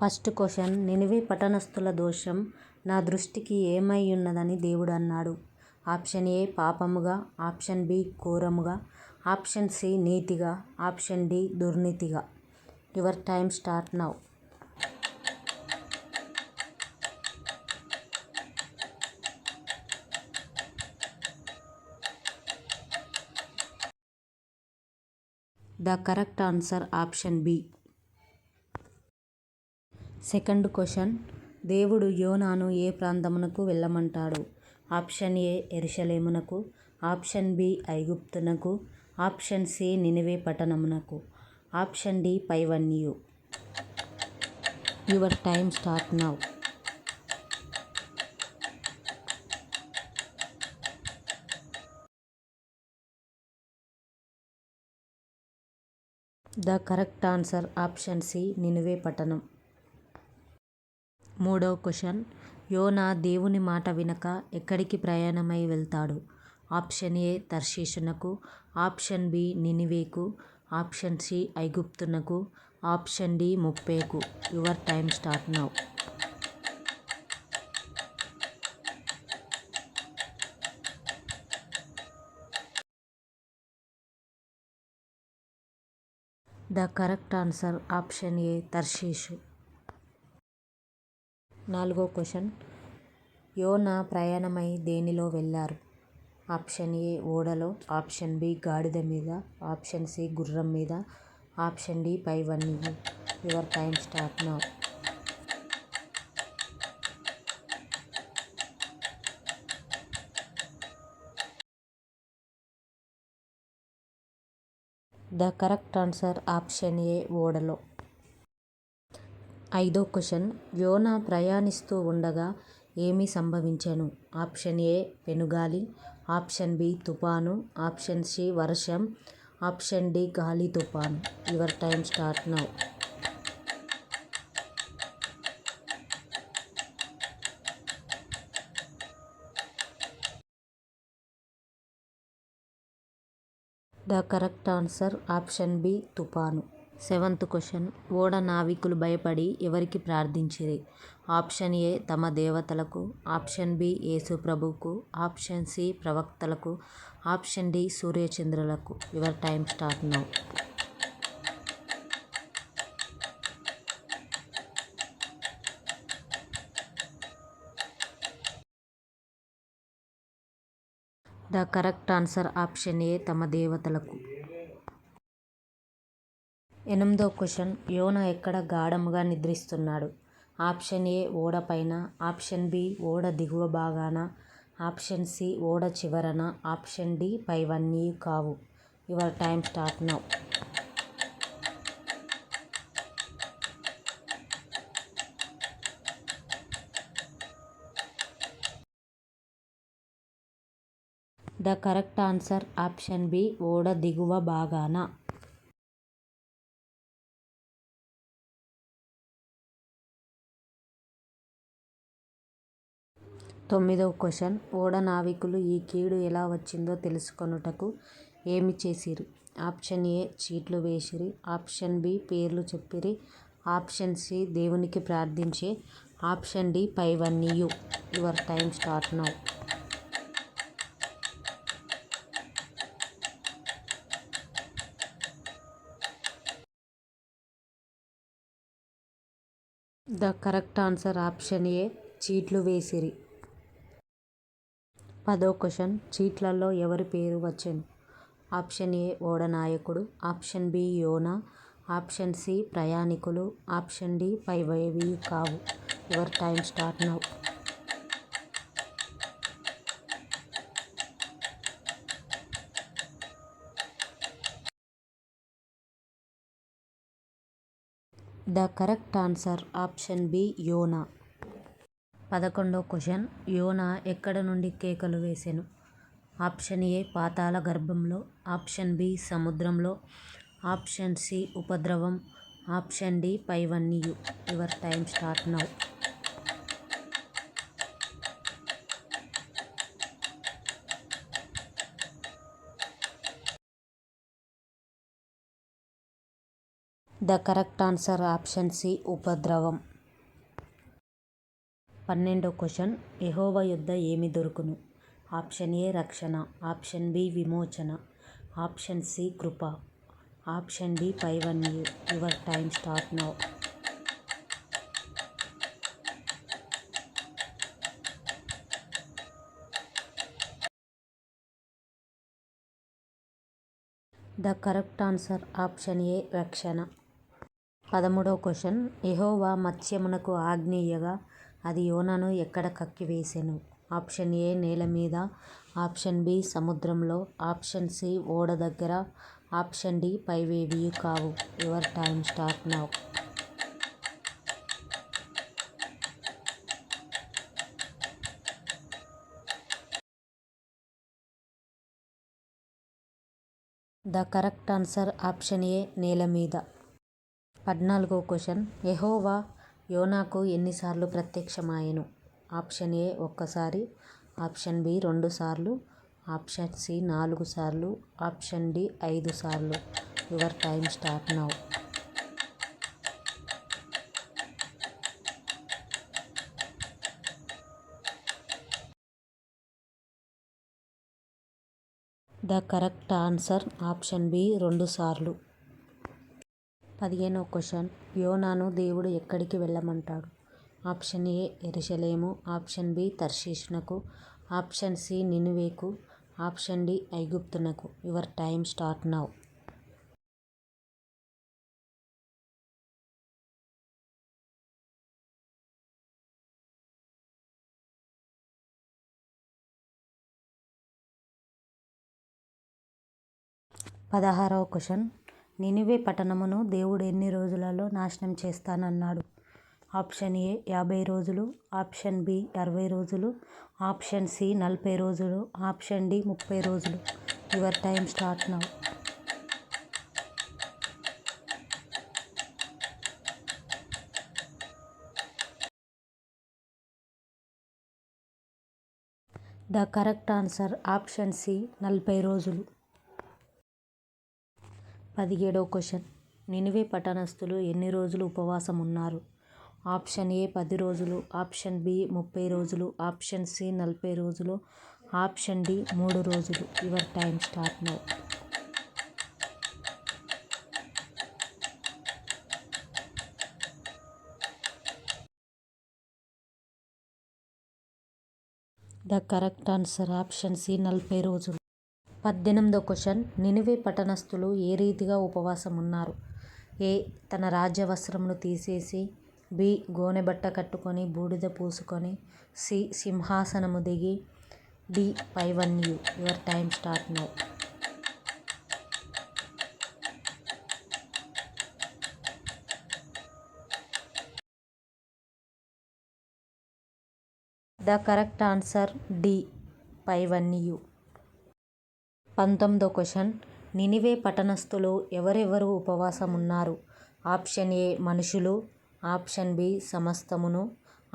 First question Nineveh పట్టణస్థుల దోషం నా దృష్టికి ఏమైయున్నదని దేవుడు అన్నాడు. ఆప్షన్ ఏ పాపముగా. ఆప్షన్ బి ఘోరముగా. ఆప్షన్ సి నీతిగా. Option D దుర్నీతిగా. Your time start now. The correct answer option B. Second question. దేవుడు యోనాను ఏ ప్రాంతమునకు వెళ్ళమంటాడు? ఆప్షన్ ఏ ఎరుషలేమునకు ఆప్షన్ బి ఐగుప్తునకు ఆప్షన్ సి నినివే పట్టణమునకు option D పైవన్యు. Your time start now. The correct answer option C Nineveh పట్టణం. మూడవ క్వశ్చన్. యోనా దేవుని మాట వినక ఎక్కడికి ప్రయాణమై వెళ్తాడు? ఆప్షన్ ఏ తర్షీషునకు ఆప్షన్ బి నినివేకు ఆప్షన్ సి ఐగుప్తునకు option D ముప్పేకు. Your time start now. The correct answer option A Tarshish. నాలుగో క్వశ్చన్. యోనా ప్రయాణమై దేనిలో వెళ్ళారు? ఆప్షన్ ఏ ఓడలో ఆప్షన్ బి గాడిద మీద ఆప్షన్ సి గుర్రం మీద ఆప్షన్ డి పైవన్నీ your time start now. The correct answer option A ఓడలో. ఐదో క్వశ్చన్. యోనా ప్రయాణిస్తూ ఉండగా ఏమి సంభవించెను? ఆప్షన్ ఏ పెనుగాలి. ఆప్షన్ బి తుఫాను. ఆప్షన్ సి వర్షం. ఆప్షన్ డి గాలి తుఫాను. Your time start now. The correct answer option B తుఫాను. Seventh question. ఓడ నావికులు భయపడి ఎవరికి ప్రార్థించిరి? ఆప్షన్ ఏ తమ దేవతలకు ఆప్షన్ బి యేసు ప్రభుకు ఆప్షన్ సి ప్రవక్తలకు option D సూర్యచంద్రులకు. Your time start now. The correct answer option A తమ దేవతలకు. ఎనిమిదో క్వశ్చన్. యోన ఎక్కడ గాఢముగా నిద్రిస్తున్నాడు? ఆప్షన్ ఏ ఓడ పైన. ఆప్షన్ బి ఓడ దిగువ భాగాన. ఆప్షన్ సి ఓడ చివరన. ఆప్షన్ డి పైవన్నీ కావు. Your time start now. The correct answer option B ఓడ దిగువ భాగాన. తొమ్మిదవ క్వశ్చన్. ఓడ నావికులు ఈ కీడు ఎలా వచ్చిందో తెలుసుకొనుటకు ఏమి చేసిరి? ఆప్షన్ ఏ చీట్లు వేసిరి. ఆప్షన్ బి పేర్లు చెప్పిరి. ఆప్షన్ సి దేవునికి ప్రార్థించి. Option D పైవన్నీయు your time start now. The correct answer option A చీట్లు వేసిరి. పదో క్వశ్చన్. చీట్లలో ఎవరి పేరు వచ్చెను? ఆప్షన్ ఏ ఓడ నాయకుడు ఆప్షన్ బి యోనా ఆప్షన్ సి ప్రయాణికులు ఆప్షన్ డి పైవేవి కావు. Your time start now. The correct answer option B యోనా. పదకొండో క్వశ్చన్. యోనా ఎక్కడ నుండి కేకలు వేసెను? ఆప్షన్ ఏ పాతాళ గర్భంలో. ఆప్షన్ బి సముద్రంలో. ఆప్షన్ సి ఉపద్రవం. Option D పైవన్నీయు. Your time start now. The correct answer option C ఉపద్రవం. పన్నెండో క్వశ్చన్. యెహోవా యొద్ద ఏమి దొరుకును? ఆప్షన్ ఏ రక్షణ ఆప్షన్ బి విమోచన ఆప్షన్ సి కృప option D పైవన్యూ your time start now. The correct answer option A రక్షణ. పదమూడవ క్వశ్చన్. ఎహోవా మత్స్యమునకు ఆగ్నేయగా అది యోనను ఎక్కడ కక్కివేసెను ఆప్షన్ ఏ నేల మీద ఆప్షన్ బి సముద్రంలో ఆప్షన్ సి ఓడ దగ్గర ఆప్షన్ డి పైవేవియు కావు. Your time start now. The correct answer option A నేల మీద. పద్నాలుగో క్వశ్చన్. యెహోవా యోనాకు ఎన్నిసార్లు ప్రత్యక్షమాయెను? ఆప్షన్ ఏ ఒక్కసారి ఆప్షన్ బి రెండు సార్లు ఆప్షన్ సి నాలుగు సార్లు ఆప్షన్ డి ఐదు సార్లు. Your time start now. The correct answer option B రెండు సార్లు. పదిహేనో క్వశ్చన్. యోనాను దేవుడు ఎక్కడికి వెళ్ళమంటాడు? ఆప్షన్ ఏ ఎరుషలేము. ఆప్షన్ బి తర్షీషునకు. ఆప్షన్ సి నినువేకు. Option D ఐగుప్తునకు. Your time start now. పదహారవ క్వశ్చన్. నినివే పట్టణమును దేవుడు ఎన్ని రోజులలో నాశనం చేస్తానన్నాడు? ఆప్షన్ ఏ యాభై రోజులు ఆప్షన్ బి అరవై రోజులు ఆప్షన్ సి నలభై రోజులు ఆప్షన్ డి ముప్పై రోజులు. Your time start now. The correct answer option C నలభై రోజులు. పదిహేడవ క్వశ్చన్. నినివే పట్టణస్థులు ఎన్ని రోజులు ఉపవాసం ఉన్నారు ఆప్షన్ ఏ పది రోజులు ఆప్షన్ బి ముప్పై రోజులు ఆప్షన్ సి నలభై రోజులు ఆప్షన్ డి మూడు రోజులు. Your time start now. The correct answer option C నలభై రోజులు. పద్దెనిమిదో క్వశ్చన్. నినివే పట్టణస్థులు ఏ రీతిగా ఉపవాసం ఉన్నారు ఏ. తన రాజ్య వస్త్రమును తీసేసి బి. గోనెబట్ట కట్టుకొని బూడిద పూసుకొని సి. సింహాసనము దిగి D. పైవన్యు. Your time start now. The correct answer D. పైవన్యు. పంతొమ్మిదో క్వశ్చన్. నినివే పట్టణస్థులు ఎవరెవరు ఉపవాసం ఉన్నారు ఆప్షన్ ఏ మనుషులు ఆప్షన్ బి సమస్తమును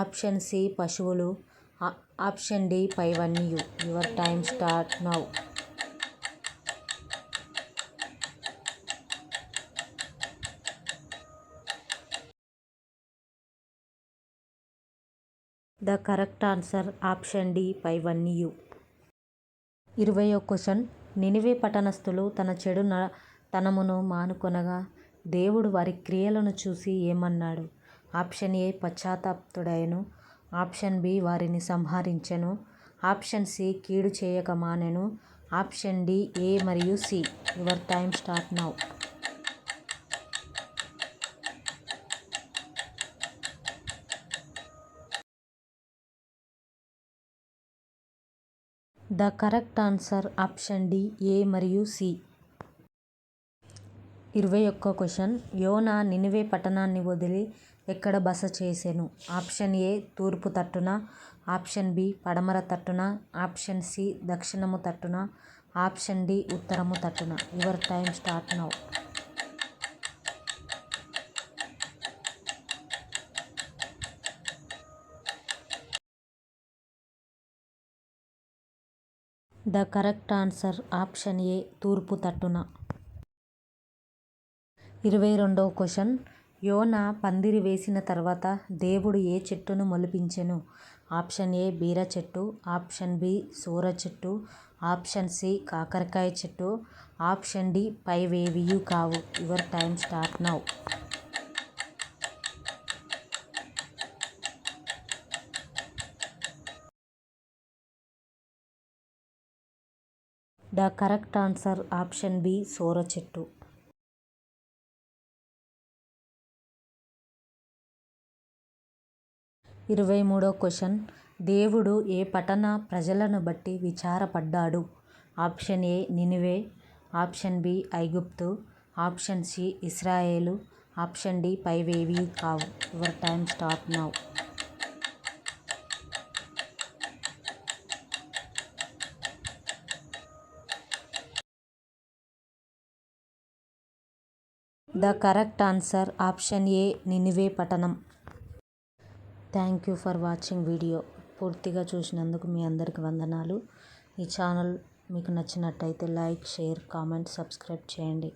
ఆప్షన్ సి పశువులు option D పైవన్యు your time start now. The correct answer option D పైవన్యు ఇరవయో క్వశ్చన్. నినివే పట్టణస్థులు తన చెడు తనమును మానుకొనగా దేవుడు వారి క్రియలను చూసి ఏమన్నాడు? ఆప్షన్ ఏ పశ్చాత్తాపతుడైను ఆప్షన్ బి వారిని సంహరించెను ఆప్షన్ సి కీడు చేయక మానెను ఆప్షన్ డి ఏ మరియు C. Your time start now. The correct answer option D A మరియు సి. ఇరవై ఒక్క క్వశ్చన్. యోనా నినివే పట్టణాన్ని వదిలి ఎక్కడ బస చేసెను? ఆప్షన్ ఏ తూర్పు తట్టున. ఆప్షన్ బి పడమర తట్టున. ఆప్షన్ సి దక్షిణము తట్టున. ఆప్షన్ డి ఉత్తరము తట్టున. Your time start now. The correct answer option A తూర్పు తట్టున. ఇరవై రెండవ క్వశ్చన్. యోన పందిరి వేసిన తర్వాత దేవుడు ఏ చెట్టును మొలిపించెను? ఆప్షన్ ఏ బీర చెట్టు. ఆప్షన్ బి సూర చెట్టు. ఆప్షన్ సి కాకరకాయ చెట్టు. ఆప్షన్ డి పైవేవియు కావు. Your time start now. The correct answer option B సోర చెట్టు. ఇరవై మూడో క్వశ్చన్. దేవుడు ఏ పట్టణ ప్రజలను బట్టి విచారపడ్డాడు? Option A Nineveh option B ఐగుప్తు option C Israel option D పైవేవి కావు. Your time stop now. The correct answer option A Nineveh పట్టణం thank you for watching video. పూర్తిగా చూసినందుకు మీ అందరికి వందనాలు. ఈ ఛానల్ మీకు నచ్చినట్టయితే లైక్ షేర్ కామెంట్ సబ్స్క్రైబ్ చేయండి.